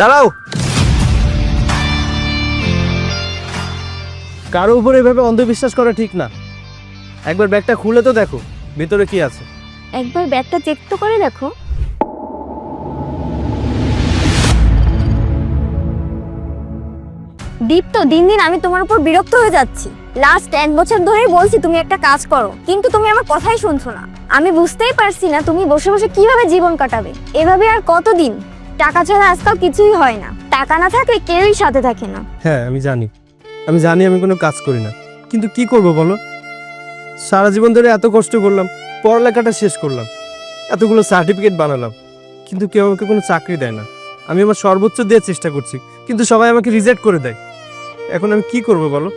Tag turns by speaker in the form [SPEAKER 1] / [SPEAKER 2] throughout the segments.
[SPEAKER 1] দাঁড়াও। কারও উপর এভাবে অন্ধবিশ্বাস করা ঠিক না। একবার ব্যাগটা খুলে তো দেখো ভিতরে কি আছে।
[SPEAKER 2] একবার ব্যাগটা চেক তো করে দেখো। দীপ্ত দিন দিন আমি তোমার উপর বিরক্ত হয়ে যাচ্ছি। লাস্ট এক বছর ধরেই বলছি তুমি একটা কাজ করো কিন্তু তুমি আমার কথাই শুনছো না। আমি বুঝতেই পারছি না তুমি বসে বসে কীভাবে জীবন কাটাবে। এভাবে আর কতদিন? টাকা ছাড়া আজকাল কিছুই হয় না। টাকা না থাকলে কেউই সাথে থাকে না।
[SPEAKER 1] হ্যাঁ আমি জানি। আমি জানি আমি কোনো কাজ করি না। কিন্তু কি করব বলো? সারা জীবন ধরে এত কষ্ট করলাম পড়ালেখাটা শেষ করলাম এতগুলো সার্টিফিকেট বানালাম কিন্তু কেউ আমাকে কোনো চাকরি দেয় না। আমি আমার সর্বোচ্চ দেওয়ার চেষ্টা করছি কিন্তু সবাই আমাকে রিজেক্ট করে দেয়। এখন আমি কি করব বলো?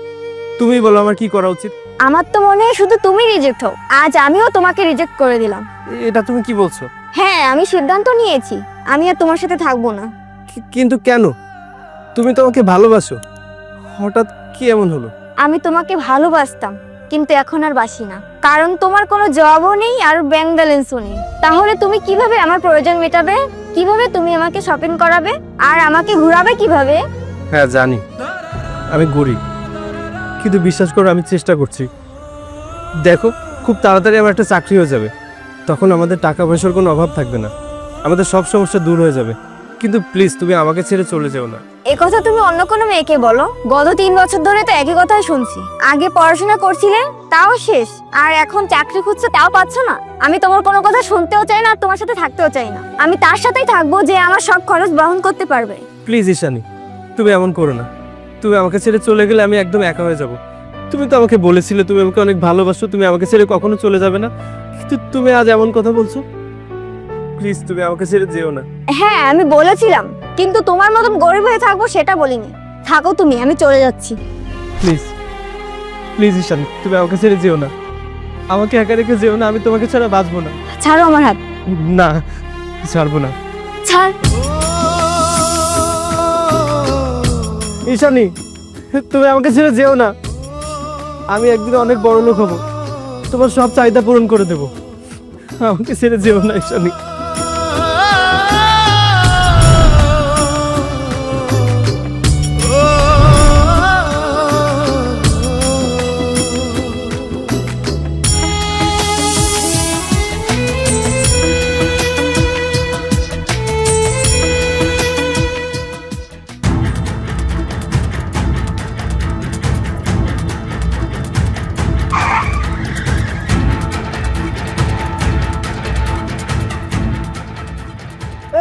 [SPEAKER 1] তুমি বলো আমার কি করা উচিত।
[SPEAKER 2] আমার তো মনে হয় শুধু তুমি রিজেক্ট হও। আজ আমিও তোমাকে রিজেক্ট করে দিলাম।
[SPEAKER 1] এটা তুমি কি বলছো?
[SPEAKER 2] হ্যাঁ আমি সিদ্ধান্ত নিয়েছি। আমি আর তোমার সাথে থাকব না।
[SPEAKER 1] কিন্তু কেন? তুমি তো আমাকে ভালোবাসো। হঠাৎ কি এমন হলো?
[SPEAKER 2] আমি তোমাকে ভালোবাসতাম কিন্তু এখন আর বাসি না। কারণ তোমার কোনো জবাবও নেই আর ব্যাংক ব্যালেন্সও নেই। তাহলে তুমি কীভাবে আমার প্রয়োজন মেটাবে? কীভাবে তুমি আমাকে শপিং করাবে? আর আমাকে ঘোরাবে কীভাবে?
[SPEAKER 1] হ্যাঁ জানি। আমি গরিব। কিন্তু বিশ্বাস করো আমি চেষ্টা করছি। দেখো খুব তাড়াতাড়ি আমার একটা চাকরি হয়ে যাবে। তখন আমাদের টাকা পয়সার কোনো অভাব থাকবে না। আমাদের সব সমস্যা দূর হয়ে যাবে। কিন্তু প্লিজ তুমি আমাকে ছেড়ে চলে যেও না।
[SPEAKER 2] এ কথা তুমি অন্য কোনো মেয়েকে বলো? গত তিন বছর ধরে তো একই কথাই শুনছি। আগে পড়াশোনা করছিলে তাও শেষ আর এখন চাকরি খুঁজছো তাও পাচ্ছ না। আমি তোমার কোনো কথা শুনতেও চাই না আর তোমার সাথে থাকতেও চাই না। আমি তার সাথেই থাকব যে আমার সব খরচ বহন করতে পারবে।
[SPEAKER 1] প্লিজ ঈশানি তুমি এমন করো না। তুমি আমাকে ছেড়ে চলে গেলে আমি একদম একা হয়ে যাব। তুমি তো আমাকে বলেছিলে তুমি আমাকে অনেক ভালোবাসো তুমি আমাকে ছেড়ে কখনো চলে যাবে না। কিন্তু তুমি আজ এমন কথা বলছো? প্লিজ তুমি আমাকে ছেড়ে যেও না।
[SPEAKER 2] হ্যাঁ আমি বলেছিলাম কিন্তু তোমার মতন গরিব হয়ে থাকব সেটা বলিনি। থাকো তুমি আমি চলে যাচ্ছি।
[SPEAKER 1] প্লিজ প্লিজ ঈশান তুমি আমাকে ছেড়ে যেও না। আমাকে একা রেখে যেও না আমি তোমাকে ছাড়া বাঁচবো না।
[SPEAKER 2] ছাড়ো আমার হাত।
[SPEAKER 1] না ছাড়বো না।
[SPEAKER 2] ছাড়।
[SPEAKER 1] ঈশানি তুমি আমাকে ছেড়ে যেও না। আমি একদিন অনেক বড় লোক হব। তোমার সব চাহিদা পূরণ করে দেব। আমাকে ছেড়ে যেও না ঈশানি।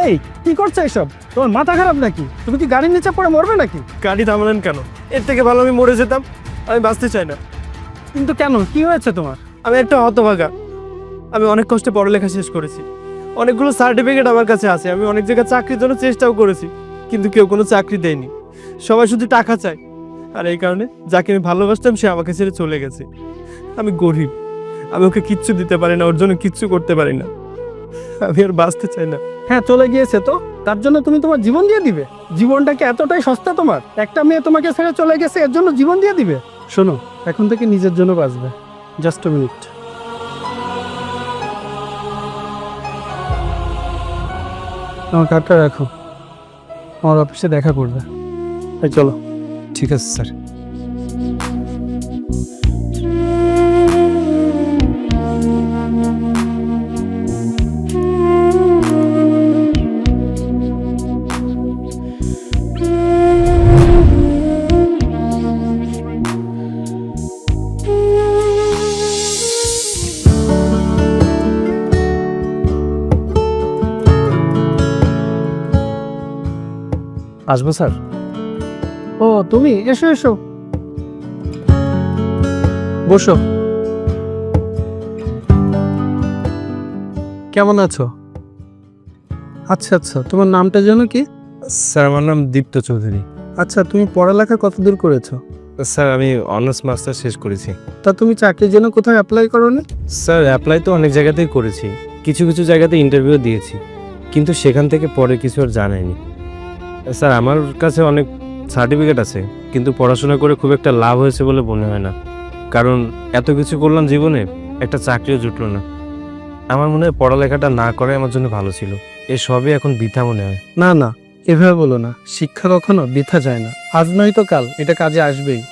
[SPEAKER 3] এই কি করছ এসব? তোমার মাথা খারাপ নাকি? তুমি কি গাড়ির নিচে পড়ে মরবে নাকি?
[SPEAKER 1] গাড়ি থামালেন কেন? এর থেকে ভালো আমি মরে যেতাম আমি বাঁচতে চাই না।
[SPEAKER 3] কিন্তু কেন? কি হয়েছে তোমার?
[SPEAKER 1] আমি একটা হতভাগা। আমি অনেক কষ্টে পড়ালেখা শেষ করেছি। অনেকগুলো সার্টিফিকেট আমার কাছে আছে আমি অনেক জায়গায় চাকরির জন্য চেষ্টাও করেছি কিন্তু কেউ কোনো চাকরি দেয়নি। সবাই শুধু টাকা চায়। আর এই কারণে যাকে আমি ভালোবাসতাম সে আমাকে ছেড়ে চলে গেছে। আমি গরিব। আমি ওকে কিচ্ছু দিতে পারি না ওর জন্য কিচ্ছু করতে পারি না। আমি আর বাঁচতে চাই না।
[SPEAKER 3] হ্যাঁ চলে গিয়েছে তো। তার জন্য তুমি তোমার জীবন দিয়ে দিবে। জীবনটা কি এতটাই সস্তা তোমার। একটা মেয়ে তোমাকে ছেড়ে চলে গেছে, এর জন্য জীবন দিয়ে দিবে। শোনো, এখন থেকে নিজের জন্য বাঁচবে। জাস্ট মিনিট আমার কার্ডটা রাখো। আমার অফিসে দেখা করবে। এই, চলো।
[SPEAKER 1] ঠিক আছে স্যার আসব স্যার।
[SPEAKER 3] ও তুমি? এসো এসো।
[SPEAKER 1] বসো। কেমন আছো?
[SPEAKER 3] আচ্ছা আচ্ছা। তোমার নামটা যেন কি?
[SPEAKER 1] স্যার আমার নাম দীপ্ত চৌধুরী।
[SPEAKER 3] আচ্ছা তুমি পড়ালেখা কতদূর করেছ?
[SPEAKER 1] স্যার আমি অনার্স মাস্টার শেষ করেছি।
[SPEAKER 3] তা তুমি চাকরির জন্য কোথাও অ্যাপ্লাই করোনি?
[SPEAKER 1] স্যার অ্যাপ্লাই তো অনেক জায়গাতেই করেছি। কিছু কিছু জায়গাতে ইন্টারভিউ দিয়েছি। কিন্তু সেখান থেকে পরে কিছু আর জানায়নি স্যার আমার কাছে অনেক সার্টিফিকেট আছে কিন্তু পড়াশোনা করে খুব একটা লাভ হয়েছে বলে মনে হয় না। কারণ এত কিছু করলাম জীবনে একটা চাকরিও জুটলো না। আমার মনে হয় পড়ালেখাটা না করে আমার জন্য ভালো ছিল। এ সবই এখন বৃথা মনে হয়।
[SPEAKER 3] না না এভাবে বলো না। শিক্ষা কখনো বৃথা যায় না। আজ নয় তো কাল এটা কাজে আসবেই।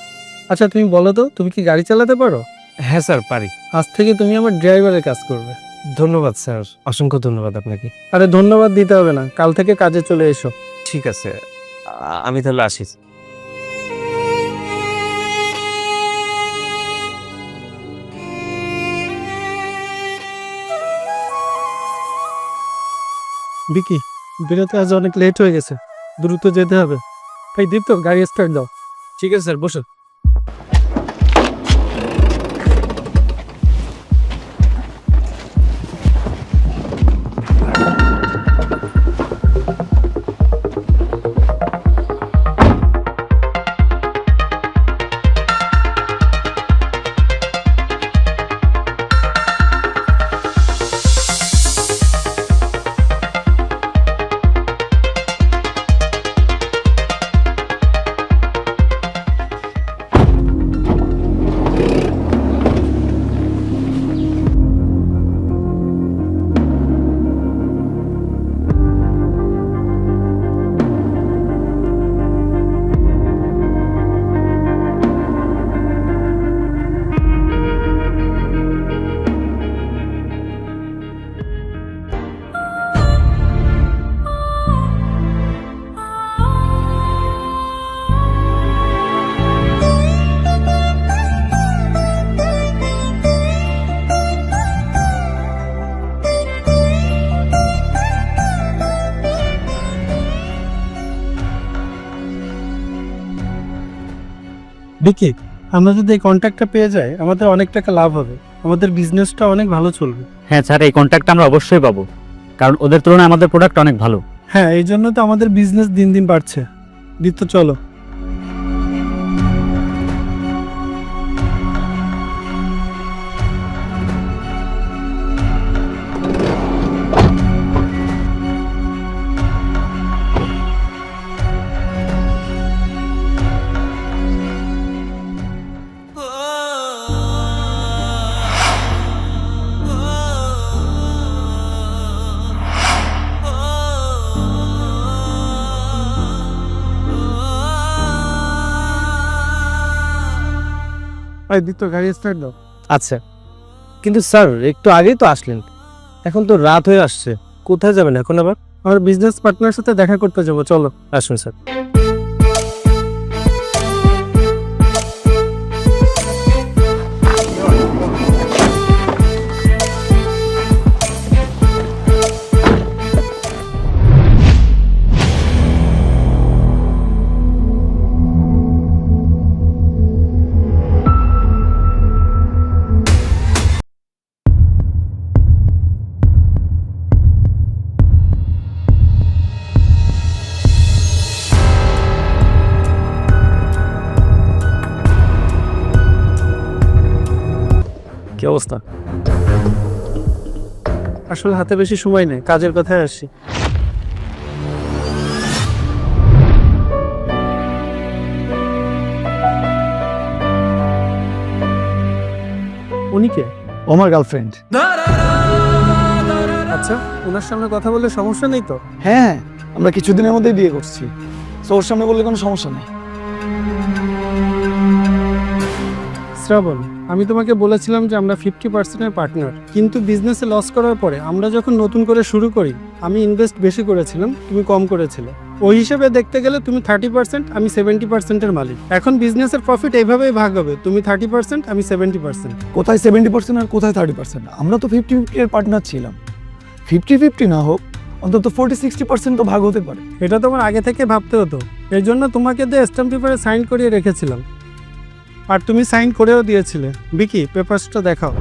[SPEAKER 3] আচ্ছা তুমি বলো তো তুমি কি গাড়ি চালাতে পারো?
[SPEAKER 1] হ্যাঁ স্যার পারি।
[SPEAKER 3] আজ থেকে তুমি আমার ড্রাইভারের কাজ করবে।
[SPEAKER 1] ধন্যবাদ স্যার। অসংখ্য ধন্যবাদ আপনাকে।
[SPEAKER 3] আরে ধন্যবাদ দিতে হবে না। কাল থেকে কাজে চলে এসো।
[SPEAKER 1] ঠিক আছে আমি তাহলে আসি।
[SPEAKER 3] বিকি বেরোতে আজ অনেক লেট হয়ে গেছে। দ্রুত যেতে হবে। ভাই দীপ্ত গাড়ি স্টার্ট দাও।
[SPEAKER 1] ঠিক আছে স্যার বসুন
[SPEAKER 3] বিকি আমরা যদি এই কন্ট্যাক্টটা পেয়ে যাই আমাদের অনেক টাকা লাভ হবে। আমাদের বিজনেসটা অনেক ভালো চলবে।
[SPEAKER 4] হ্যাঁ স্যার এই কন্ট্যাক্ট আমরা অবশ্যই পাবো। কারণ ওদের তুলনায় আমাদের প্রোডাক্ট অনেক ভালো।
[SPEAKER 3] হ্যাঁ এই জন্য তো আমাদের বিজনেস দিন দিন বাড়ছে। দিত চলো। দীপ্ত গাড়ি স্টার্ট দাও।
[SPEAKER 1] আচ্ছা। কিন্তু স্যার একটু আগেই তো আসলেন। এখন তো রাত হয়ে আসছে। কোথায় যাবেন এখন আবার?
[SPEAKER 3] আমার বিজনেস পার্টনার সাথে দেখা করতে যাব চলো।
[SPEAKER 1] আসুন স্যার। অবস্থা।
[SPEAKER 3] আসলে হাতে বেশি সময় নেই কাজের কথায় আসছি উনি কে?
[SPEAKER 5] আমার গার্লফ্রেন্ড।
[SPEAKER 3] আচ্ছা ওনার সামনে কথা বললে সমস্যা নেই তো?
[SPEAKER 5] হ্যাঁ আমরা কিছুদিনের মধ্যেই বিয়ে করছি। তো ওর সামনে বললে কোনো সমস্যা নেই।
[SPEAKER 3] শ্রাবণ আমি তোমাকে বলেছিলাম যে আমরা ফিফটি পার্সেন্টের পার্টনার কিন্তু বিজনেসে লস করার পরে আমরা যখন নতুন করে শুরু করি আমি ইনভেস্ট বেশি করেছিলাম তুমি কম করেছিলে। ওই হিসেবে দেখতে গেলে তুমি থার্টি পার্সেন্ট আমি সেভেন্টি পার্সেন্টের মালিক। এখন বিজনেসের প্রফিট এইভাবেই ভাগ হবে তুমি থার্টি পার্সেন্ট আমি সেভেন্টি পার্সেন্ট
[SPEAKER 5] কোথায় সেভেন্টি পার্সেন্ট আর কোথায় থার্টি পার্সেন্ট আমরা তো ফিফটি ফিফটি এর পার্টনার ছিলাম। ফিফটি ফিফটি না হোক অন্তত ফোর্টি সিক্সটি পার্সেন্ট তো ভাগ হতে পারে।
[SPEAKER 3] এটা তোমার আগে থেকে ভাবতে হতো। এর জন্য তোমাকে দিয়ে স্ট্যাম্প পেপারে সাইন করিয়ে রেখেছিলাম। আর তুমি সাইন করেও দিয়েছিলে। বিকি, পেপারসটা দেখাও।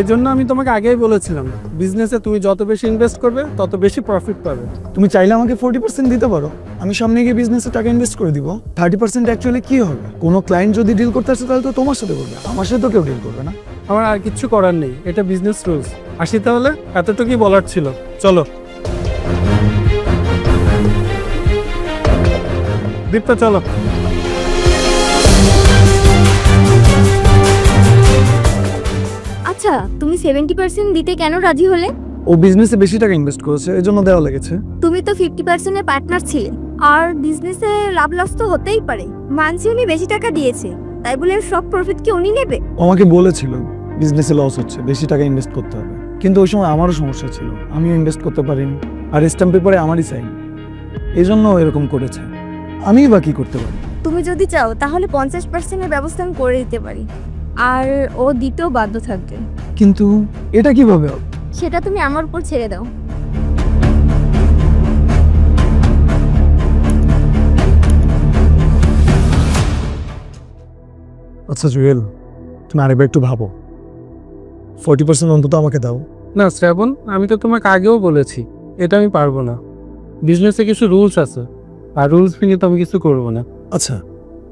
[SPEAKER 3] এই জন্য আমি তোমাকে আগেই বলেছিলাম বিজনেসে তুমি যত বেশি ইনভেস্ট করবে, তত বেশি প্রফিট পাবে।
[SPEAKER 5] তুমি চাইলে আমাকে ফোর্টি পার্সেন্ট দিতে পারো। আমি সামনে গিয়ে বিজনেসে টাকা ইনভেস্ট করে দিব। থার্টি পার্সেন্ট অ্যাকচুয়ালি কি হবে? কোনো ক্লায়েন্ট যদি ডিল করতে আসে, তাহলে তো তোমার সাথে করবে। আমার সাথে তো কেউ ডিল করবে না।
[SPEAKER 3] আমার আর কিচ্ছু করার নেই এটা বিজনেস রুলস আসি তাহলে? এতটুকুই বলার ছিল। চলো। দীপ্তা চলো।
[SPEAKER 2] আচ্ছা তুমি সেভেন্টি পার্সেন্ট দিতে কেন রাজি হলে?
[SPEAKER 5] ও বিজনেসে বেশি টাকা ইনভেস্ট করেছে এই জন্য দেওয়া লেগেছে।
[SPEAKER 2] তুমি তো ফিফটি পার্সেন্টের পার্টনার ছিলে। আর বিজনেসে লাভ লস তো হতেই পারে। মানছি উনি বেশি টাকা দিয়েছে। তাই বলে সব প্রফিট কি উনি নেবে?
[SPEAKER 5] আমাকে বলেছিল। বিজনেসে লস হচ্ছে বেশি টাকা ইনভেস্ট করতে হবে। কিন্তু ওই সময় আমারও সমস্যা ছিল আমিও ইনভেস্ট করতে পারিনি। আর স্ট্যাম্প পেপারে আমারই সাইন এই জন্য ও এরকম করেছে। আমি বা কি করতে পারি?
[SPEAKER 2] তুমি যদি চাও তাহলে পঞ্চাশ পার্সেন্টের ব্যবস্থা আমি করে দিতে পারি। আর ও দিতেও বাধ্য থাকবে।
[SPEAKER 5] কিন্তু এটা কীভাবে হবে?
[SPEAKER 2] সেটা তুমি আমার উপর ছেড়ে দাও।
[SPEAKER 5] আচ্ছা জুয়েল তুমি আরেকবার একটু ভাবো। ফোর্টি পার্সেন্ট অন্তত আমাকে দাও।
[SPEAKER 3] না শ্রাবণ আমি তো তোমাকে আগেও বলেছি এটা আমি পারব না। বিজনেসে কিছু রুলস আছে আর রুলস ভেঙে তো আমি কিছু করব না।
[SPEAKER 5] আচ্ছা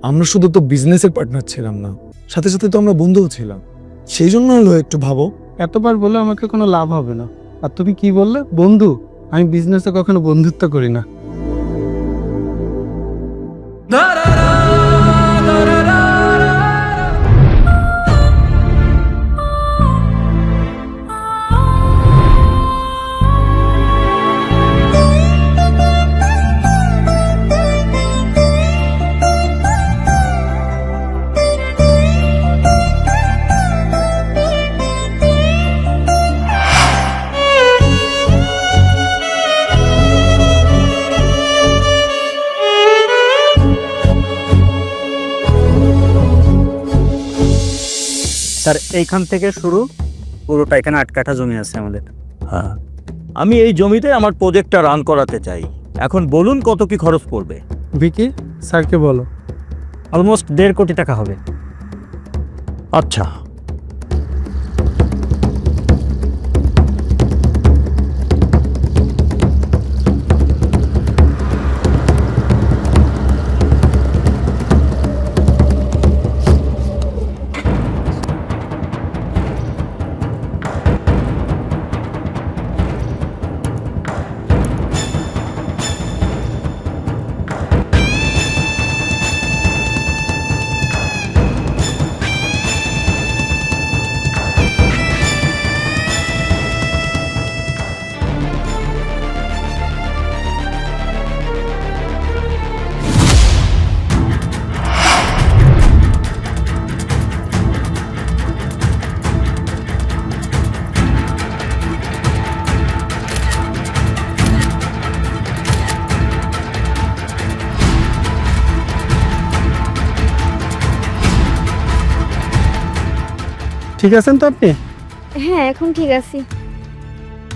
[SPEAKER 5] আমরা শুধু তো বিজনেসের পার্টনার ছিলাম না সাথে সাথে তো আমরা বন্ধুও ছিলাম। সেই জন্য হলো একটু ভাবো।
[SPEAKER 3] এতবার বলে আমাকে কোনো লাভ হবে না। আর তুমি কি বললে? বন্ধু আমি বিজনেসে কখনো বন্ধুত্ব করি না।
[SPEAKER 4] এইখান থেকে শুরু পুরোটা এখানে আট কাঠা জমি আছে আমাদের।
[SPEAKER 6] হ্যাঁ। আমি এই জমিতে আমার প্রজেক্টটা রান করাতে চাই। এখন বলুন কত কি খরচ পড়বে?
[SPEAKER 3] ভিকি স্যারকে বলো।
[SPEAKER 4] অলমোস্ট দেড় কোটি টাকা হবে।
[SPEAKER 6] আচ্ছা।
[SPEAKER 3] ঠিক আছেন তো আপনি?
[SPEAKER 2] হ্যাঁ এখন ঠিক আছে।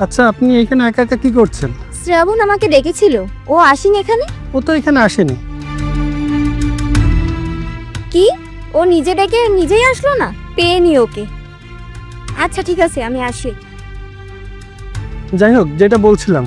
[SPEAKER 3] আচ্ছা আপনি এখানে একা একা কি করছেন?
[SPEAKER 2] শ্রাবণ আমাকে ডেকেছিল। ও আসেনি এখানে?
[SPEAKER 3] ও তো এখানে আসেনি।
[SPEAKER 2] কি? ও নিজে ডেকে নিজেই আসলো না? পেয়ে নি ওকে। আচ্ছা ঠিক আছে আমি আসি।
[SPEAKER 3] যাই হোক যেটা বলছিলাম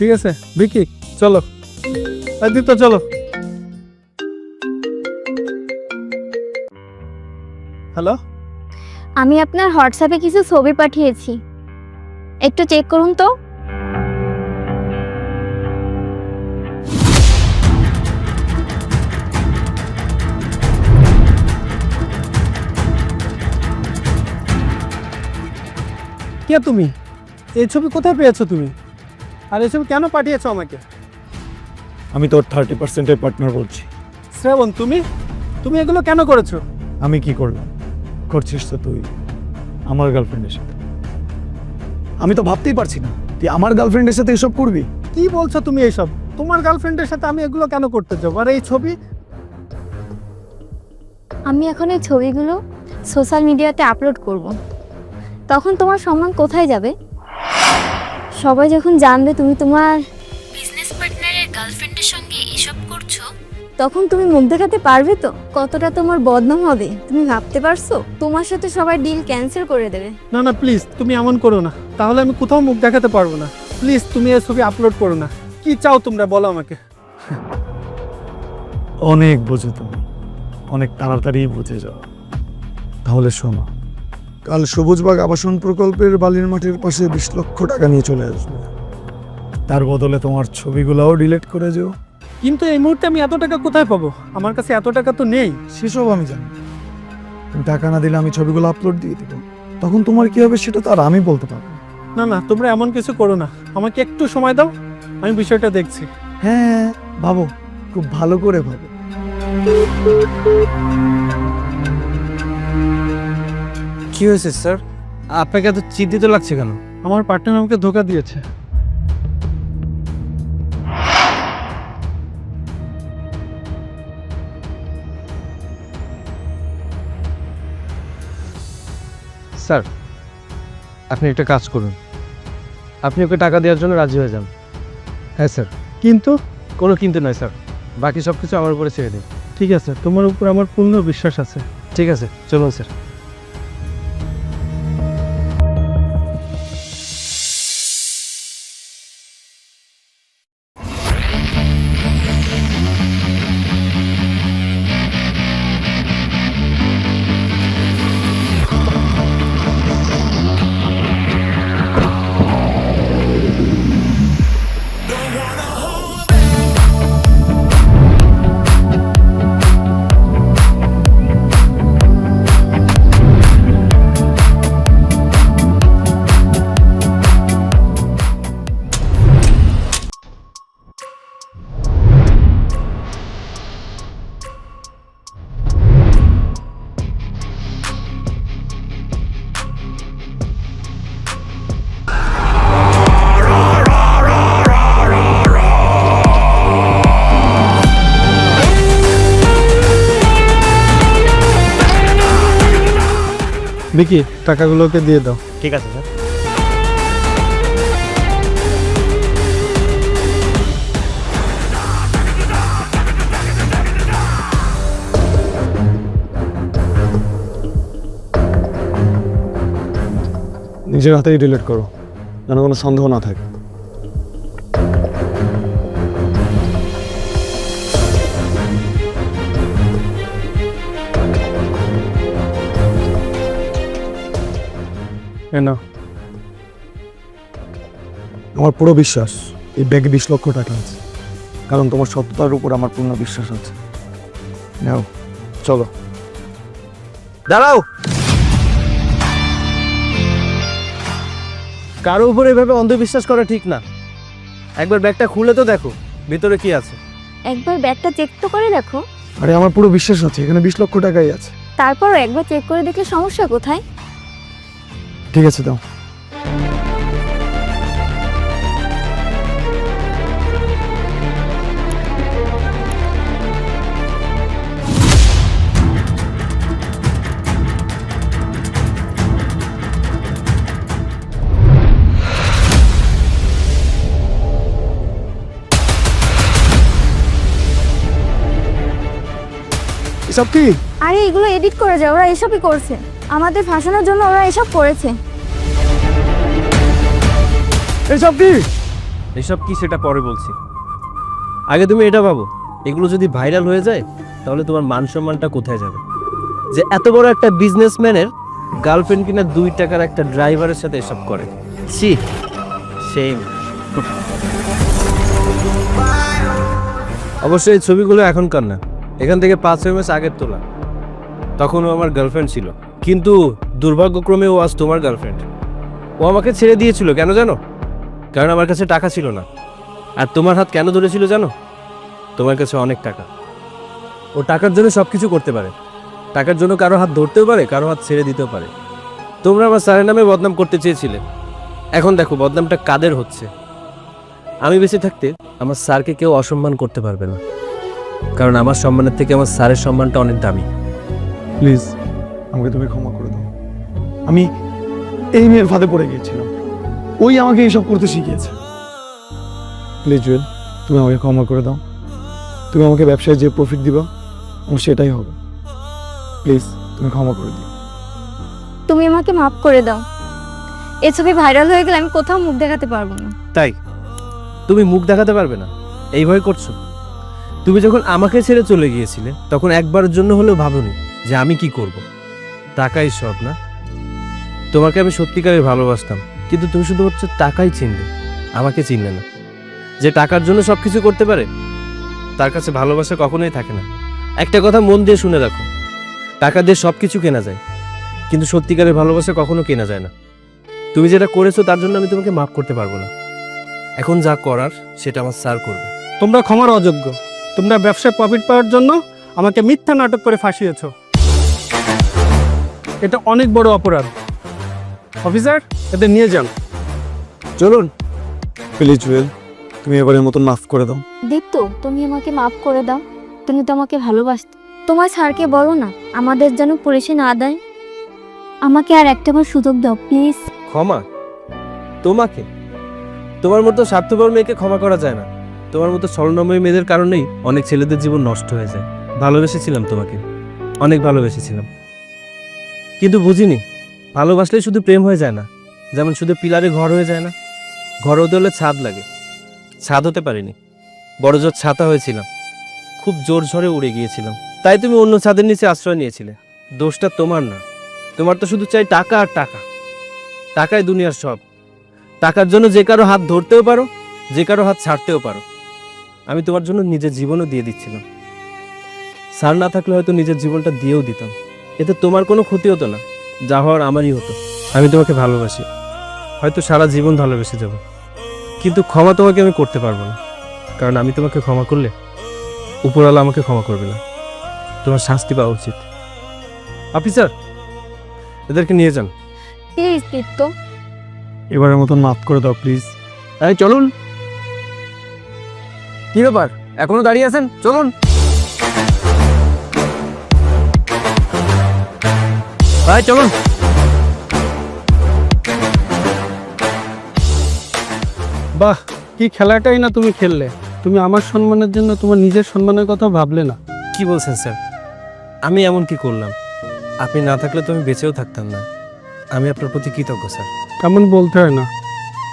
[SPEAKER 3] ঠিক আছে? ভিকি চলো।
[SPEAKER 1] আদিত্য চলো। হ্যালো?
[SPEAKER 2] আমি আপনার হোয়াটসঅ্যাপে কিছু ছবি পাঠিয়েছি। একটু চেক করুন তো।
[SPEAKER 3] কে তুমি? এই ছবি কোথায় পেয়েছ তুমি? আর এসব কেন পাঠিয়েছো আমাকে?
[SPEAKER 5] আমি তোর থার্টি পার্সেন্টের পার্টনার বলছি।
[SPEAKER 3] শ্রাবণ তুমি? তুমি এগুলো কেন করেছ?
[SPEAKER 5] আমি কি করলাম? করছিস তো তুই। আমার গার্লফ্রেন্ডের সাথে। আমি তো ভাবতেই পারছি না তুই আমার গার্লফ্রেন্ডের সাথে এসব করবি।
[SPEAKER 3] কি বলছো তুমি এইসব তোমার গার্লফ্রেন্ডের সাথে আমি এগুলো কেন করতে যাব? আর এই ছবি?
[SPEAKER 2] আমি এখন এই ছবিগুলো সোশ্যাল মিডিয়াতে আপলোড করব। তখন তোমার সম্মান কোথায় যাবে? সবাই যখন জানবে তুমি তোমার বিজনেস পার্টনারের গার্লফ্রেন্ডের সঙ্গে এসব করছ? তখন তুমি মুখ দেখাতে পারবে তো কতটা তোমার বদনাম হবে। তুমি ভাবতে পারছ? তোমার সাথে সবাই ডিল ক্যান্সেল করে দেবে।
[SPEAKER 3] না না প্লিজ তুমি এমন করো না। তাহলে আমি কোথাও মুখ দেখাতে পারব না। প্লিজ তুমি এই ছবি আপলোড করো না। কি চাও তোমরা বলো আমাকে।
[SPEAKER 5] অনেক বোঝো তুমি। অনেক তাড়াতাড়ি বুঝে যাও। তাহলে শোনো কাল সবুজবাগ আবাসন প্রকল্পের বালির মাঠের পাশে বিশ লক্ষ টাকা নিয়ে চলে আসবে। তার বদলে তোমার ছবিগুলোও ডিলিট করে যেও
[SPEAKER 3] কিন্তু এই মুহূর্তে আমি এত টাকা কোথায় পাবো? আমার কাছে এত টাকা তো নেই।
[SPEAKER 5] সেসব আমি জানি তুমি টাকা না দিলে আমি ছবিগুলো আপলোড দিয়ে দেবো। তখন তোমার কি হবে সেটা তো আর আমি বলতে পারব না।
[SPEAKER 3] না না তোমরা এমন কিছু করো না। আমাকে একটু সময় দাও আমি বিষয়টা দেখছি।
[SPEAKER 5] হ্যাঁ ভাবো খুব ভালো করে ভাবো।
[SPEAKER 1] কি হয়েছে স্যার? আপনাকে এত চিন্তিত লাগছে কেন?
[SPEAKER 3] আমার পার্টনার আমাকে ধোকা দিয়েছে।
[SPEAKER 1] স্যার আপনি একটা কাজ করুন। আপনি ওকে টাকা দেওয়ার জন্য রাজি হয়ে যান।
[SPEAKER 3] হ্যাঁ স্যার। কিন্তু?
[SPEAKER 1] কোনো কিন্তু নয় স্যার। বাকি সব কিছু আমার উপরে ছেড়ে দিন।
[SPEAKER 3] ঠিক আছে তোমার উপর আমার পূর্ণ বিশ্বাস আছে।
[SPEAKER 1] ঠিক আছে চলুন স্যার।
[SPEAKER 3] wanna বিকি টাকাগুলোকে দিয়ে দাও।
[SPEAKER 4] ঠিক আছে স্যার।
[SPEAKER 5] নিজের হাতেই ডিলিট করো যেন কোনো সন্দেহ না থাকে।
[SPEAKER 3] এ
[SPEAKER 5] আমার পুরো বিশ্বাস এই ব্যাগে বিশ লক্ষ টাকা আছে। কারণ তোমার সততার উপর আমার পূর্ণ বিশ্বাস আছে। নাও চলো।
[SPEAKER 1] দাঁড়াও! কারও উপর এভাবে অন্ধবিশ্বাস করা ঠিক না। একবার ব্যাগটা খুলে তো দেখো ভিতরে কি আছে।
[SPEAKER 2] একবার ব্যাগটা চেক তো করে দেখো।
[SPEAKER 5] আরে আমার পুরো বিশ্বাস আছে এখানে বিশ লক্ষ টাকাই আছে।
[SPEAKER 2] তারপরও একবার চেক করে দেখলে সমস্যা কোথায়?
[SPEAKER 5] ঠিক আছে দাও। এসব কি?
[SPEAKER 2] আরে এগুলো এডিট করে যায় ওরা এসবই করছে। আমাদের ফাঁসানোর জন্য ওরা এসব করেছে।
[SPEAKER 5] এসব কি?
[SPEAKER 1] এসব কি সেটা পরে বলছি। আগে তুমি এটা ভাবো এগুলো যদি ভাইরাল হয়ে যায় তাহলে তোমার মান সম্মানটা কোথায় যাবে? যে এত বড় একটা বিজনেসম্যানের গার্লফ্রেন্ড কিনা দুই টাকার একটা ড্রাইভারের সাথে এসব করে। সি সেম অবশ্যই এই ছবিগুলো এখনকার না। এখান থেকে পাঁচ ছয় মাস আগের তোলা তখন ও আমার গার্লফ্রেন্ড ছিল। কিন্তু দুর্ভাগ্যক্রমে ও আজ তোমার গার্লফ্রেন্ড ও আমাকে ছেড়ে দিয়েছিল, কেন জানো? কারণ আমার কাছে টাকা ছিল না। আর তোমার হাত কেন ধরেছিল জানো? তোমার কাছে অনেক টাকা। ও টাকার জন্য সব কিছু করতে পারে। টাকার জন্য কারও হাত ধরতেও পারে, কারও হাত ছেড়ে দিতেও পারে। তোমরা আমার স্যারের নামে বদনাম করতে চেয়েছিলে। এখন দেখো, বদনামটা কাদের হচ্ছে। আমি বেঁচে থাকতে আমার স্যারকে কেউ অসম্মান করতে পারবে না। কারণ আমার সম্মানের থেকে আমার স্যারের সম্মানটা অনেক দামি।
[SPEAKER 5] প্লিজ আমাকে তুমি ক্ষমা করে দাও। আমি এই মেয়ের ফাঁদে পড়ে গিয়েছিলাম। ওই আমাকে এইসব করতে শিখিয়েছে। প্লিজ জুয়েল তুমি আমাকে ক্ষমা করে দাও। তুমি আমাকে ব্যবসায় যে প্রফিট দিবা আমার সেটাই হবে। প্লিজ তুমি ক্ষমা করে দিও।
[SPEAKER 2] তুমি আমাকে মাফ করে দাও। এই ছবি ভাইরাল হয়ে গেলে আমি কোথাও মুখ দেখাতে পারব না।
[SPEAKER 1] তাই? তুমি মুখ দেখাতে পারবে না? এই ভয় করছ? তুমি যখন আমাকে ছেড়ে চলে গিয়েছিলে, তখন একবারের জন্য হলেও ভাবনি যে আমি কি করব। টাকাই সব না। তোমাকে আমি সত্যিকারের ভালোবাসতাম, কিন্তু তুমি শুধু হচ্ছে টাকাই চিনলে, আমাকে চিনলে না। যে টাকার জন্য সব কিছু করতে পারে, তার কাছে ভালোবাসা কখনোই থাকে না। একটা কথা মন দিয়ে শুনে রাখো, টাকা দিয়ে সব কিছু কেনা যায়, কিন্তু সত্যিকারের ভালোবাসা কখনো কেনা যায় না। তুমি যেটা করেছ, তার জন্য আমি তোমাকে মাফ করতে পারব না। এখন যা করার, সেটা আমার স্যার করবে।
[SPEAKER 3] তোমরা ক্ষমার অযোগ্য। তোমরা ব্যবসায় প্রফিট পাওয়ার জন্য আমাকে মিথ্যা নাটক করে ফাঁসিয়েছ। এটা অনেক বড় অপরাধ। অফিসার এদের নিয়ে যান।
[SPEAKER 1] চলুন।
[SPEAKER 5] প্লিজ জুয়েল তুমি এবারের মতন মাফ করে দাও।
[SPEAKER 2] দীপ্ত তুমি আমাকে মাফ করে দাও। তুমি তো আমাকে ভালোবাসতে। তোমার স্যারকে বলো না আমাদের যেন পুলিশে না দেয়। আমাকে আর একটাবার সুযোগ দাও প্লিজ।
[SPEAKER 1] ক্ষমা? তোমাকে? তোমার মতো স্বার্থপর মেয়েকে ক্ষমা করা যায় না। তোমার মতো স্বর্ণময় মেয়েদের কারণেই অনেক ছেলেদের জীবন নষ্ট হয়ে যায়। ভালোবেসেছিলাম তোমাকে। অনেক ভালোবেসেছিলাম। কিন্তু বুঝিনি, ভালোবাসলেই শুধু প্রেম হয়ে যায় না। যেমন শুধু পিলারে ঘর হয়ে যায় না, ঘর হতে হলে ছাদ লাগে। ছাদ হতে পারিনি। বড় জোর ছাতা হয়েছিলাম। খুব জোর ঝড়ে উড়ে গিয়েছিলাম। তাই তুমি অন্য ছাদের নিচে আশ্রয় নিয়েছিলে। দোষটা তোমার না। তোমার তো শুধু চাই টাকা আর টাকা। টাকাই দুনিয়ার সব। টাকার জন্য যে কারও হাত ধরতেও পারো, যে কারও হাত ছাড়তেও পারো। আমি তোমার জন্য নিজের জীবনও দিয়ে দিচ্ছিলাম। স্যার না থাকলে হয়তো নিজের জীবনটা দিয়েও দিতাম। এতে তোমার কোনো ক্ষতি হতো না। যা হওয়ার আমারই হতো। আমি তোমাকে ভালোবাসি। হয়তো সারা জীবন ভালোবেসে যাব। কিন্তু ক্ষমা তোমাকে আমি করতে পারব না। কারণ আমি তোমাকে ক্ষমা করলে উপরওয়ালা আমাকে ক্ষমা করবে না। তোমার শাস্তি পাওয়া উচিত। অফিসার এদেরকে নিয়ে যান।
[SPEAKER 2] প্লিজ দীপ্ত
[SPEAKER 5] এবারের মতন মাফ করে দাও প্লিজ।
[SPEAKER 1] এই চলুন। কি ব্যাপার? এখনও দাঁড়িয়ে আছেন? চলুন। ভাই চলুন।
[SPEAKER 3] বাহ কি খেলাটাই না তুমি খেললে। তুমি আমার সম্মানের জন্য তোমার নিজের সম্মানের কথা ভাবলে না।
[SPEAKER 1] কি বলছেন স্যার? আমি এমন কি করলাম? আপনি না থাকলে তো আমি বেঁচেও থাকতাম না। আমি আপনার প্রতি কৃতজ্ঞ স্যার।
[SPEAKER 3] তেমন বলতে হয় না।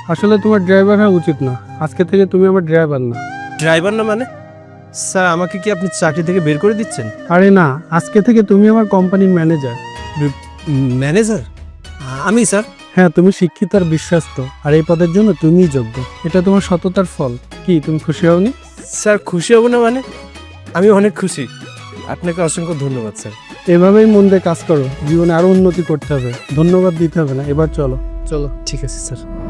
[SPEAKER 3] আসলে তোমার ড্রাইভার হওয়া উচিত না। আজকে থেকে তুমি আমার ড্রাইভার না।
[SPEAKER 1] ড্রাইভার না মানে? স্যার আমাকে কি আপনি চাকরি থেকে বের করে দিচ্ছেন?
[SPEAKER 3] আরে না আজকে থেকে তুমি আমার কোম্পানির ম্যানেজার
[SPEAKER 1] ম্যানেজার আমি স্যার।
[SPEAKER 3] হ্যাঁ তুমি শিক্ষিত আর বিশ্বস্ত আর এই পদের জন্য তুমিই যোগ্য। এটা তোমার সততার ফল। কি তুমি খুশি হওনি?
[SPEAKER 1] স্যার খুশি হব না মানে? আমি অনেক খুশি। আপনাকে অসংখ্য ধন্যবাদ স্যার।
[SPEAKER 3] এভাবেই মন দিয়ে কাজ করো। জীবনে আরও উন্নতি করতে হবে। ধন্যবাদ দিতে হবে না। এবার চলো। চলো
[SPEAKER 1] ঠিক আছে স্যার।